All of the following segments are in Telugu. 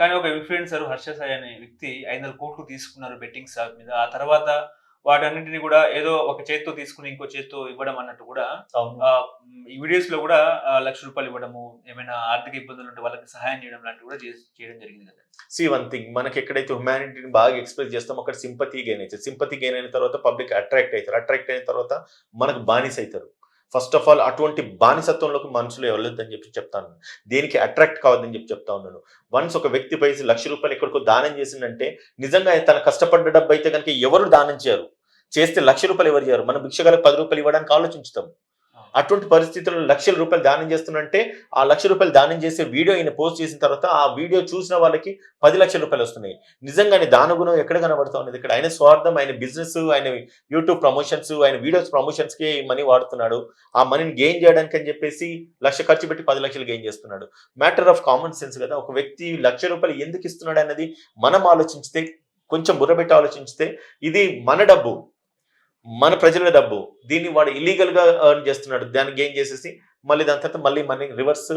కానీ ఒక ఇన్ఫ్లుయెన్సర్ హర్ష సాయి అనే వ్యక్తి ఐదు వందల కోట్లు తీసుకున్నారు బెట్టింగ్ స్టాక్ మీద. ఆ తర్వాత వాటన్నింటిని కూడా ఏదో ఒక చేత్తో తీసుకుని ఇంకో చేత్తో ఇవ్వడం అన్నట్టు కూడా ఈ వీడియోస్లో కూడా లక్ష రూపాయలు ఇవ్వడము ఏమైనా ఆర్థిక ఇబ్బందులు ఉంటే వాళ్ళకి సహాయం చేయడం లాంటివి కూడా చేయడం జరిగింది కదా సి వన్ థింగ్ మనకి ఎక్కడైతే హ్యుమానిటీని బాగా ఎక్స్ప్రెస్ చేస్తాం అక్కడ సింపతి గెయిన్ అవుతుంది సింపతి గెయిన్ అయిన తర్వాత పబ్లిక్ అట్రాక్ట్ అవుతారు. అట్రాక్ట్ అయిన తర్వాత మనకు బానిస అవుతారు. ఫస్ట్ ఆఫ్ ఆల్ అటువంటి బానిసత్వంలోకి మనుషులు వెళ్ళొద్దని చెప్పి చెప్తాను. దేనికి అట్రాక్ట్ కావద్దని చెప్పి చెప్తా ఉన్నాను. వన్స్ ఒక వ్యక్తి పైసి లక్ష రూపాయలు ఎక్కడికో దానం చేసిందంటే నిజంగా తన కష్టపడ్డ డబ్బు అయితే కనుక ఎవరు దానం చేయరు. చేస్తే లక్ష రూపాయలు ఎవరు చేయరు మనం భిక్షగాలకు పది రూపాయలు ఇవ్వడానికి ఆలోచించుతాం. అటువంటి పరిస్థితుల్లో లక్షల రూపాయలు దానం చేస్తున్నంటే ఆ లక్ష రూపాయలు దానం చేసే వీడియో ఆయన పోస్ట్ చేసిన తర్వాత ఆ వీడియో చూసిన వాళ్ళకి పది లక్షల రూపాయలు వస్తున్నాయి. నిజంగానే దానగుణం ఎక్కడ కనబడుతూ ఉన్నది? ఇక్కడ ఆయన స్వార్థం ఆయన బిజినెస్ ఆయన యూట్యూబ్ ప్రమోషన్స్ ఆయన వీడియోస్ ప్రమోషన్స్కి మనీ వాడుతున్నాడు. ఆ మనీని గెయిన్ చేయడానికి అని చెప్పేసి లక్ష ఖర్చు పెట్టి పది లక్షలు గెయిన్ చేస్తున్నాడు. మ్యాటర్ ఆఫ్ కామన్ సెన్స్ కదా. ఒక వ్యక్తి లక్ష రూపాయలు ఎందుకు ఇస్తున్నాడు అన్నది మనం ఆలోచించితే కొంచెం బుర్రబెట్టి ఆలోచించితే ఇది మన డబ్బు. మన ప్రజల డబ్బు. దీన్ని వాడు ఇల్లీగల్గా ఎర్న్ చేస్తున్నాడు. దాన్ని గెయిన్ చేసేసి మళ్ళీ దాని తర్వాత మళ్ళీ మనీ రివర్స్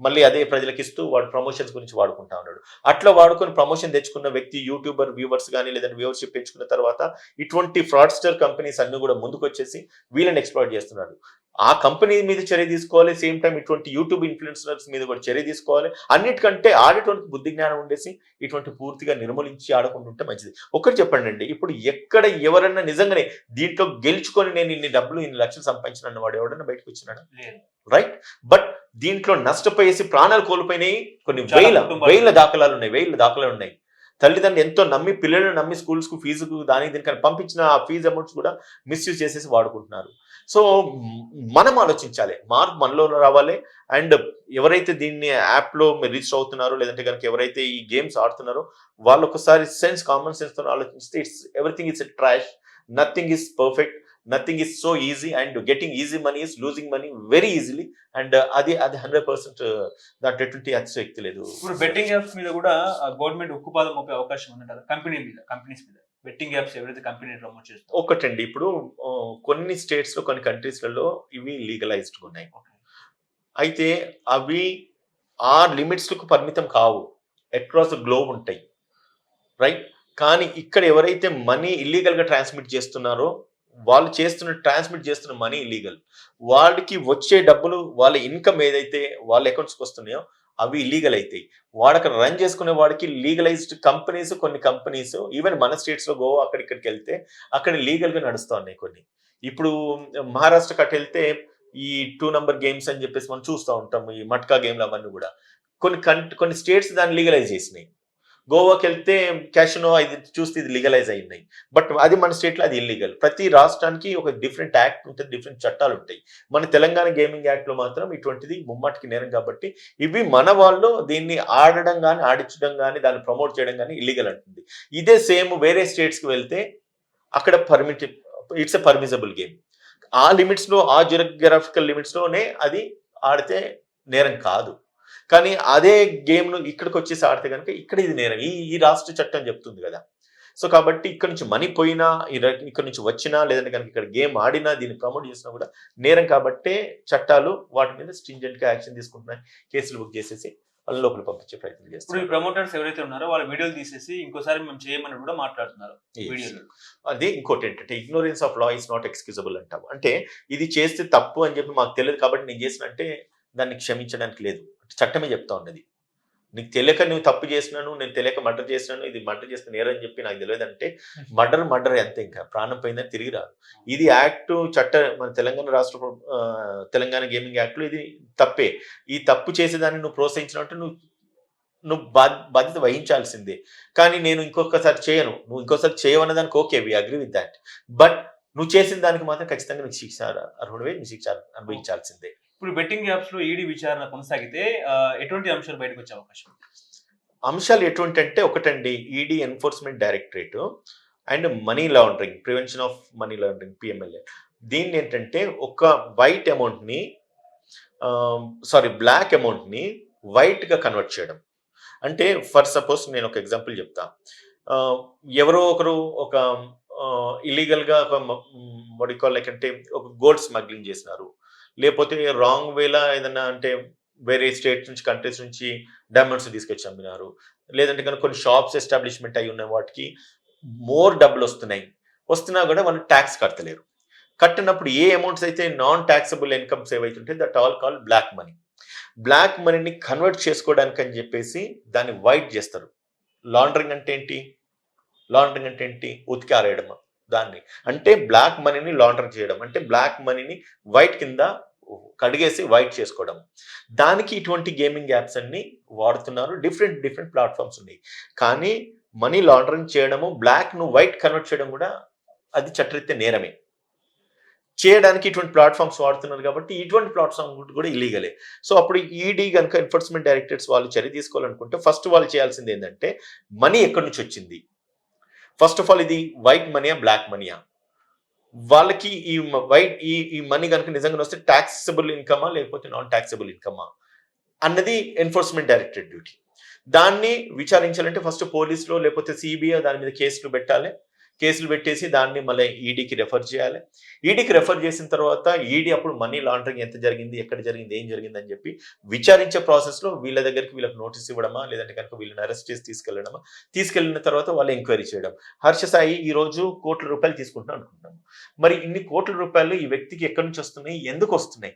మళ్ళీ అదే ప్రజలకు ఇస్తూ వాడు ప్రమోషన్స్ గురించి వాడుకుంటా ఉన్నాడు. అట్లా వాడుకొని ప్రమోషన్ తెచ్చుకున్న వ్యక్తి యూట్యూబర్ వ్యూవర్స్ కానీ లేదంటే వ్యూవర్షిప్ పెంచుకున్న తర్వాత ఇటువంటి ఫ్రాడ్స్టర్ కంపెనీస్ అన్ని కూడా ముందుకు వచ్చేసి వీళ్ళని ఎక్స్ప్లోర్ చేస్తున్నాడు ఆ కంపెనీ మీద చర్య తీసుకోవాలి సేమ్ టైం ఇటువంటి యూట్యూబ్ ఇన్ఫ్లుయెన్సర్స్ మీద కూడా చర్య తీసుకోవాలి. అన్నిటికంటే ఆడేటువంటి బుద్ధి జ్ఞానం ఉండేసి ఇటువంటి పూర్తిగా నిర్మూలించి ఆడకుంటుంటే మంచిది. ఒకటి చెప్పండి అండి ఇప్పుడు ఎక్కడ ఎవరన్నా నిజంగానే దీంట్లో గెలుచుకొని నేను ఇన్ని డబ్బులు ఇన్ని లక్షలు సంపాదించిన వాడు ఎవడన్నా బయటకు వచ్చినాడా? రైట్ బట్ దీంట్లో నష్టపోయేసి ప్రాణాలు కోల్పోయినాయి కొన్ని వేల. వేల దాఖలాలు ఉన్నాయి వేల దాఖలాలు ఉన్నాయి. తల్లిదండ్రులు ఎంతో నమ్మి పిల్లలను నమ్మి స్కూల్స్కు ఫీజుకు దానికి దీనికి పంపించిన ఆ ఫీజు అమౌంట్స్ కూడా మిస్యూజ్ చేసేసి వాడుకుంటున్నారు. సో మనం ఆలోచించాలి. మార్పు మనలో రావాలి. అండ్ ఎవరైతే దీన్ని యాప్లో రిజిస్టర్ అవుతున్నారో లేదంటే కనుక ఎవరైతే ఈ గేమ్స్ ఆడుతున్నారో వాళ్ళు ఒకసారి సెన్స్ కామన్ సెన్స్తో ఆలోచిస్తే it's everything is trash nothing is perfect nothing is so easy and getting easy money is losing money very easily and అది అది హండ్రెడ్ పర్సెంట్ దాంట్లో ఎటువంటి అతిశక్తి లేదు. ఇప్పుడు బెట్టింగ్ యాప్స్ మీద కూడా గవర్నమెంట్ ఉక్కుపాదం మోపే అవకాశం ఉందంటారు. కంపెనీ మీద కంపెనీస్ మీద. బెట్టింగ్ యాప్స్ ఎవరైతే కంపెనీ ప్రమోట్ చేస్తారో. ఒకటండి ఇప్పుడు కొన్ని స్టేట్స్లో కొన్ని కంట్రీస్లలో ఇవి లీగలైజ్డ్ ఉన్నాయి. అయితే అవి ఆ లిమిట్స్లకు పరిమితం కావు. అక్రాస్ ద గ్లోబ్ ఉంటాయి. రైట్ కానీ ఇక్కడ ఎవరైతే మనీ ఇల్లీగల్గా ట్రాన్స్మిట్ చేస్తున్నారో వాళ్ళు చేస్తున్న ట్రాన్స్మిట్ చేస్తున్న మనీ ఇల్లీగల్ వాళ్ళకి వచ్చే డబ్బులు వాళ్ళ ఇన్కమ్ ఏదైతే వాళ్ళ అకౌంట్స్కి వస్తున్నాయో అవి ఇల్లీగల్ అవుతాయి వాడక రన్ చేసుకునే వాడికి లీగలైజ్డ్ కంపెనీస్ కొన్ని కంపెనీస్ ఈవెన్ మన స్టేట్స్లో గోవా అక్కడిక్కడికి వెళ్తే అక్కడ లీగల్గా నడుస్తూ ఉన్నాయి కొన్ని. ఇప్పుడు మహారాష్ట్ర అటు వెళ్తే ఈ టూ నంబర్ గేమ్స్ అని చెప్పేసి మనం చూస్తూ ఉంటాం ఈ మట్కా గేమ్లు అవన్నీ కూడా. కొన్ని కన్ కొన్ని స్టేట్స్ దాన్ని లీగలైజ్ చేసినాయి. గోవాకి వెళ్తే క్యాషినో ఇది చూస్తే ఇది లీగలైజ్ అయినాయి బట్ అది మన స్టేట్లో అది ఇల్లీగల్. ప్రతి రాష్ట్రానికి ఒక డిఫరెంట్ యాక్ట్ ఉంటుంది డిఫరెంట్ చట్టాలు ఉంటాయి. మన తెలంగాణ గేమింగ్ యాక్ట్లో మాత్రం ఇటువంటిది ముమ్మాటికి నేరం కాబట్టి ఇవి మన వాళ్ళు దీన్ని ఆడడం కానీ ఆడించడం కానీ దాన్ని ప్రమోట్ చేయడం కానీ ఇల్లీగల్ అంటుంది. ఇదే సేమ్ వేరే స్టేట్స్కి వెళ్తే అక్కడ permit it's a permissible game. ఆ లిమిట్స్లో ఆ జియోగ్రఫికల్ లిమిట్స్లోనే అది ఆడితే నేరం కాదు. కానీ అదే గేమ్ను ఇక్కడికి వచ్చేసి ఆడితే కనుక ఇక్కడ ఇది నేరం. ఈ ఈ రాష్ట్ర చట్టం చెప్తుంది కదా. సో కాబట్టి ఇక్కడ నుంచి మనీ పోయినా ఇక్కడ నుంచి వచ్చినా లేదంటే కనుక ఇక్కడ గేమ్ ఆడినా దీన్ని ప్రమోట్ చేసినా కూడా నేరం కాబట్టే చట్టాలు వాటి మీద stringent గా యాక్షన్ తీసుకుంటున్నాయి. కేసులు బుక్ చేసేసి వాళ్ళ లోపల పంపించే ప్రయత్నం ఇప్పుడు చేస్తారు ప్రమోటర్స్ ఎవరైతే ఉన్నారో వాళ్ళ వీడియోలు తీసేసి ఇంకోసారి మేము చేయమని కూడా మాట్లాడుతున్నారు వీడియోలో. అది ఇంకోటి ఏంటంటే ignorance of law is not excusable అంటాం. అంటే ఇది చేస్తే తప్పు అని చెప్పి మాకు తెలియదు కాబట్టి నేను చేసిన అంటే దాన్ని క్షమించడానికి లేదు. చట్టమే చెప్తా ఉన్నది. నీకు తెలియక నువ్వు తప్పు చేసినాను నేను తెలియక మర్డర్ చేసినాను ఇది మర్డర్ చేస్తే నేరం అని చెప్పి నాకు తెలియదు అంటే మర్డర్ మర్డర్ అంతే ఇంకా. ప్రాణం పోయిందని తిరిగి రాదు. ఇది యాక్ట్ చట్ట మన తెలంగాణ రాష్ట్ర తెలంగాణ గేమింగ్ యాక్ట్లో ఇది తప్పే. ఈ తప్పు చేసేదాన్ని నువ్వు ప్రోత్సహించినట్టు నువ్వు నువ్వు బాధ్యత వహించాల్సిందే. కానీ నేను ఇంకొకసారి చేయను. నువ్వు ఇంకోసారి చేయవన్న దానికి okay we agree with that but నువ్వు చేసిన దానికి మాత్రం ఖచ్చితంగా నీకు శిక్ష అర్హుడివే నీ శిక్ష అనుభవించాల్సిందే. ఇప్పుడు బెట్టింగ్ యాప్స్లో ఈడీ విచారణ కొనసాగితే ఎటువంటి అంశాలు బయటకు వచ్చే అవకాశం అంశాలు ఎటువంటి అంటే ఒకటండి ED enforcement directorate and money laundering prevention of money laundering PMLA. దీన్ని ఏంటంటే ఒక వైట్ అమౌంట్ని సారీ బ్లాక్ అమౌంట్ని వైట్గా కన్వర్ట్ చేయడం. అంటే ఫర్ సపోజ్ నేను ఒక ఎగ్జాంపుల్ చెప్తా. ఎవరో ఒకరు ఒక ఇల్లీగల్గా ఒక మొడికాల్ లైక్ అంటే ఒక గోల్డ్ స్మగ్లింగ్ చేసినారు. లేకపోతే రాంగ్ వేలా ఏదన్నా అంటే వేరే స్టేట్స్ నుంచి కంట్రీస్ నుంచి డైమండ్స్ తీసుకొచ్చి అమ్మినారు. లేదంటే కనుక కొన్ని షాప్స్ ఎస్టాబ్లిష్మెంట్ అయి ఉన్న వాటికి మోర్ డబ్బులు వస్తున్నాయి. వస్తున్నా కూడా వాళ్ళు ట్యాక్స్ కట్టలేరు. కట్టినప్పుడు ఏ అమౌంట్స్ అయితే non taxable incomes ఏవైతుంటే that all call black money black మనీని కన్వర్ట్ చేసుకోవడానికి అని చెప్పేసి దాన్ని వైట్ చేస్తారు. లాండరింగ్ అంటే ఏంటి? లాండరింగ్ అంటే ఏంటి? ఉతికి ఆరేయడం దాన్ని. అంటే బ్లాక్ మనీని లాండర్ చేయడం. అంటే బ్లాక్ మనీని వైట్ కింద కడిగేసి వైట్ చేసుకోవడం. దానికి ఇటువంటి గేమింగ్ యాప్స్ అన్ని వాడుతున్నారు. డిఫరెంట్ డిఫరెంట్ ప్లాట్ఫామ్స్ ఉన్నాయి. కానీ మనీ లాండరింగ్ చేయడము బ్లాక్ను వైట్ కన్వర్ట్ చేయడం కూడా అది చట్టరీత్యా నేరమే. చేయడానికి ఇటువంటి ప్లాట్ఫామ్స్ వాడుతున్నారు కాబట్టి ఇటువంటి ప్లాట్ఫామ్ కూడా ఇల్లీగలే సో అప్పుడు ఈడీ కనుక ఎన్ఫోర్స్మెంట్ డైరెక్టర్స్ వాళ్ళు చర్య తీసుకోవాలనుకుంటే ఫస్ట్ వాళ్ళు చేయాల్సింది ఏంటంటే మనీ ఎక్కడి నుంచి వచ్చింది? ఫస్ట్ ఆఫ్ ఆల్ ఇది వైట్ మనీయా బ్లాక్ మనీయా? వాళ్ళకి ఈ వైట్ ఈ ఈ మనీ కనుక నిజంగా వస్తే ట్యాక్సబుల్ ఇన్కమా లేకపోతే నాన్ ట్యాక్సబుల్ ఇన్కమా అన్నది ఎన్ఫోర్స్మెంట్ డైరెక్టరేట్ డ్యూటీ దాన్ని విచారించాలంటే ఫస్ట్ పోలీసులో లేకపోతే సిబిఐ దాని మీద కేసులు పెట్టాలి. కేసులు పెట్టేసి దాన్ని మళ్ళీ ఈడీకి రెఫర్ చేయాలి. ఈడీకి రెఫర్ చేసిన తర్వాత ఈడీ అప్పుడు మనీ లాండరింగ్ ఎంత జరిగింది ఎక్కడ జరిగింది ఏం జరిగింది అని చెప్పి విచారించే ప్రాసెస్లో వీళ్ళ దగ్గరికి వీళ్ళకి నోటీస్ ఇవ్వడమా లేదంటే కనుక వీళ్ళని అరెస్ట్ చేసి తీసుకెళ్ళడమా తీసుకెళ్ళిన తర్వాత వాళ్ళు ఎంక్వైరీ చేయడం. హర్ష సాయి ఈ రోజు కోట్ల రూపాయలు తీసుకుంటున్నాం అనుకుంటున్నాం. మరి ఇన్ని కోట్ల రూపాయలు ఈ వ్యక్తికి ఎక్కడి నుంచి వస్తున్నాయి ఎందుకు వస్తున్నాయి?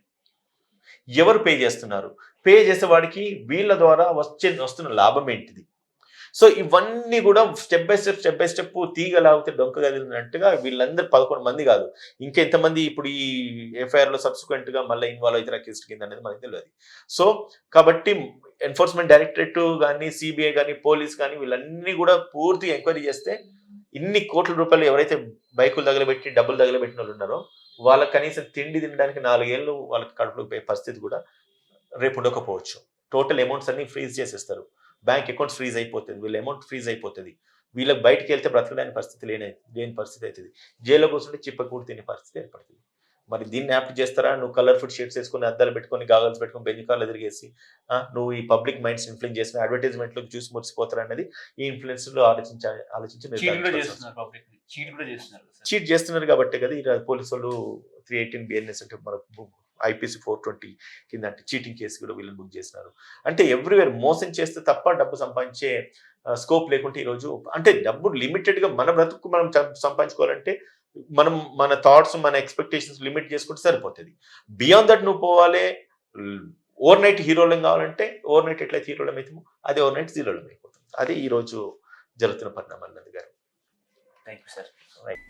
ఎవరు పే చేస్తున్నారు? పే చేసేవాడికి వీళ్ళ ద్వారా వచ్చే వస్తున్న లాభం ఏంటిది? సో ఇవన్నీ కూడా step by step step by step తీగ లాగితే డొంక కదిలినట్టుగా వీళ్ళందరూ పదకొండు మంది కాదు. ఇంకెంతమంది ఇప్పుడు ఈ ఎఫ్ఐఆర్లో సబ్సిక్వెంట్గా మళ్ళీ ఇన్వాల్వ్ అయితే కేసు కింద అనేది మనకి తెలియదు. సో కాబట్టి ఎన్ఫోర్స్మెంట్ డైరెక్టరేట్ కానీ సిబిఐ కానీ పోలీస్ కానీ వీళ్ళన్నీ కూడా పూర్తి ఎంక్వైరీ చేస్తే ఇన్ని కోట్ల రూపాయలు ఎవరైతే బైకులు తగలబెట్టి డబ్బులు తగలబెట్టిన వాళ్ళు ఉన్నారో వాళ్ళకి కనీసం తిండి తినడానికి నాలుగేళ్ళు వాళ్ళకి కడుపులో పోయే పరిస్థితి కూడా రేపు ఉండకపోవచ్చు. టోటల్ అమౌంట్స్ అన్ని ఫ్రీజ్ చేసేస్తారు. బ్యాంక్ అకౌంట్స్ ఫ్రీజ్ అయిపోతుంది వీళ్ళ అమౌంట్ ఫ్రీజ్ అయిపోతుంది. వీళ్ళకి బయటికి వెళ్తే బ్రతకడానికి పరిస్థితి లేని లేని పరిస్థితి అవుతుంది. జైల్లో కూర్చుంటే చిప్పకూడి తినే పరిస్థితి ఏర్పడుతుంది. మరి దీన్ని యాప్ చేస్తారా? నువ్వు కలర్ ఫుడ్ షీట్స్ వేసుకొని అద్దాలు పెట్టుకొని గాగల్స్ పెట్టుకొని బెంజ్ కార్లు ఆ, నువ్వు ఈ పబ్లిక్ మైండ్స్ ఇన్ఫ్లుయెన్స్ చేసిన అడ్వర్టైజ్మెంట్లు చూసి మురిసిపోతారా అనేది ఈ ఇన్ఫ్లుయెన్స్లో ఆలోచించాలి ఆలోచించి చీట్ చేస్తున్నారు కాబట్టి కదా ఈ పోలీసు వాళ్ళు త్రీ ఎయిటీన్ బిఎన్ఎస్ అంటే మనకు ఐపీసీ ఫోర్ ట్వంటీ కింద అంటే చీటింగ్ కేసు కూడా వీళ్ళని బుక్ చేసినారు. అంటే ఎవ్రీవేర్ మోసం చేస్తే తప్ప డబ్బు సంపాదించే స్కోప్ లేకుంటే ఈరోజు అంటే డబ్బు లిమిటెడ్గా మన బ్రతుకు మనం సంపాదించుకోవాలంటే మనం మన థాట్స్ మన ఎక్స్పెక్టేషన్స్ లిమిట్ చేసుకుంటే సరిపోతుంది. బియాండ్ దట్ నువ్వు పోవాలి ఓవర్ నైట్ హీరోలం కావాలంటే ఓవర్ నైట్ ఎట్లయితే హీరోలం అవుతామో అదే ఓవర్ నైట్ జీరోలం అయిపోతుంది. అదే ఈ రోజు జరుగుతున్న పరిణామాలు గారు. Thank you sir Right.